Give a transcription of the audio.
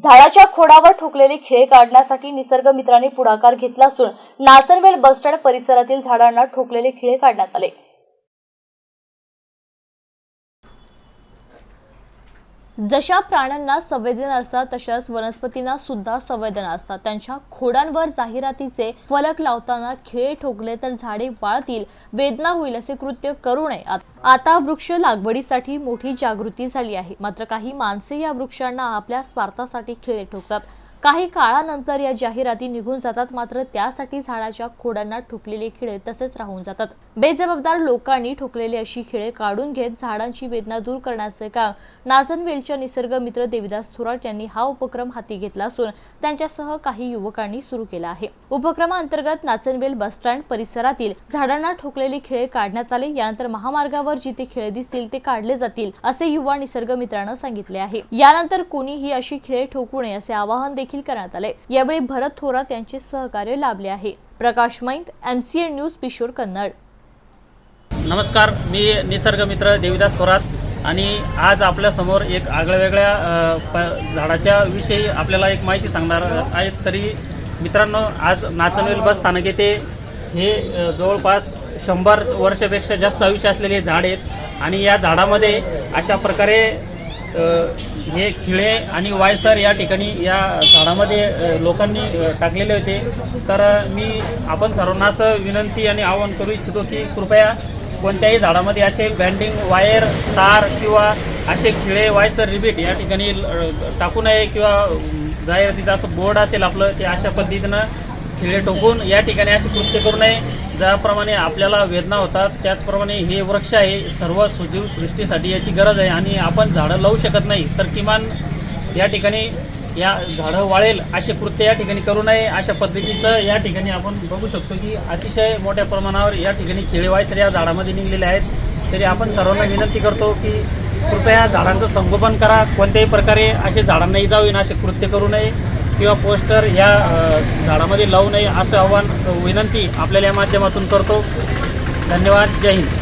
झाडाच्या खोडावर ठोकलेले खिळे काढण्यासाठी निसर्ग मित्रांनी पुढाकार घेतला असून नाचनवेल बसस्टँड परिसरातील झाडांना ठोकलेले खिळे काढण्यात आले. जशा प्राण्यांना संवेदना असतात तशाच वनस्पतींना सुद्धा संवेदना असतात. त्यांच्या खोडांवर जाहिरातीचे फलक लावताना खिळे ठोकले तर झाडे वाळतील वेदना होईल असे कृत्य करू नये. आता वृक्ष लागवडीसाठी मोठी जागृती झाली आहे. मात्र काही माणसे या वृक्षांना आपल्या स्वार्थासाठी खिळे ठोकतात. काही काळानंतर या जाहिराती निघून जातात मात्र त्यासाठी झाडाच्या खोडांना ठोकलेले खिळे तसेच राहून जातात. बेजबाबदार लोकांनी ठोकलेले अशी खिळे काढून घेत झाडांची वेदना दूर करण्याचे काम नाचनवेलच्या निसर्ग मित्र देविदास थोराट यांनी हा उपक्रम हाती घेतला असून त्यांच्यासह काही युवकांनी सुरू केला आहे. उपक्रमाअंतर्गत नाचनवेल बस स्टँड परिसरातील झाडांना ठोकलेले खिळे काढण्यात आले. यानंतर महामार्गावर जिथे खिळे दिसतील ते काढले जातील असे युवा निसर्ग मित्रानं सांगितले आहे. यानंतर कोणीही अशी खिळे ठोकू नये असे आवाहन देखील करण्यात आले. यावेळी भरत थोरात यांचे सहकार्य लाभले आहे. प्रकाश मैत एन न्यूज पिशोर कन्नड. नमस्कार मी निसर्ग मित्र देवीदास थोरात आणि आज आपल्यासमोर एक आगळ्यावेगळ्या वेगळ्या प झाडाच्या विषयी आपल्याला एक माहिती सांगणार आहेत. तरी मित्रांनो आज नाचनवेल बस स्थानक येथे हे जवळपास शंभर वर्षापेक्षा जास्त आयुष्य असलेले झाड आहेत. आणि या झाडामध्ये अशा प्रकारे हे खिळे आणि वायसर या ठिकाणी या झाडामध्ये लोकांनी टाकलेले होते. तर मी आपण सर्वांना असं विनंती आणि आवाहन करू इच्छितो की कृपया कोणत्याही झाडामध्ये असे बँडिंग वायर तार किंवा असे खिळे वायसर रिबीट या ठिकाणी टाकू नये किंवा जाहिरातीचं असं बोर्ड असेल आपलं ते अशा पद्धतीनं खिळे टोकून या ठिकाणी असे कृत्य करू नये. ज्याप्रमाणे आपल्याला वेदना होतात त्याचप्रमाणे हे वृक्ष आहे सर्व सुजीव सृष्टीसाठी याची गरज आहे आणि आपण झाडं लावू शकत नाही तर किमान या ठिकाणी या झाडं वाळेल असे कृत्य या ठिकाणी करू नये. अशा पद्धतीचं या ठिकाणी आपण बघू शकतो की अतिशय मोठ्या प्रमाणावर या ठिकाणी खिळे वायसर या झाडामध्ये निघलेले आहेत. तरी आपण सर्वांना विनंती करतो की कृपया झाडांचं संगोपन करा. कोणत्याही प्रकारे असे झाडांना जाऊ येणं असे कृत्य करू नये. किंवा पोस्टर या झाडामध्ये लावू नये असं आव्हान विनंती आपल्याला या माध्यमातून करतो. धन्यवाद. जय हिंद.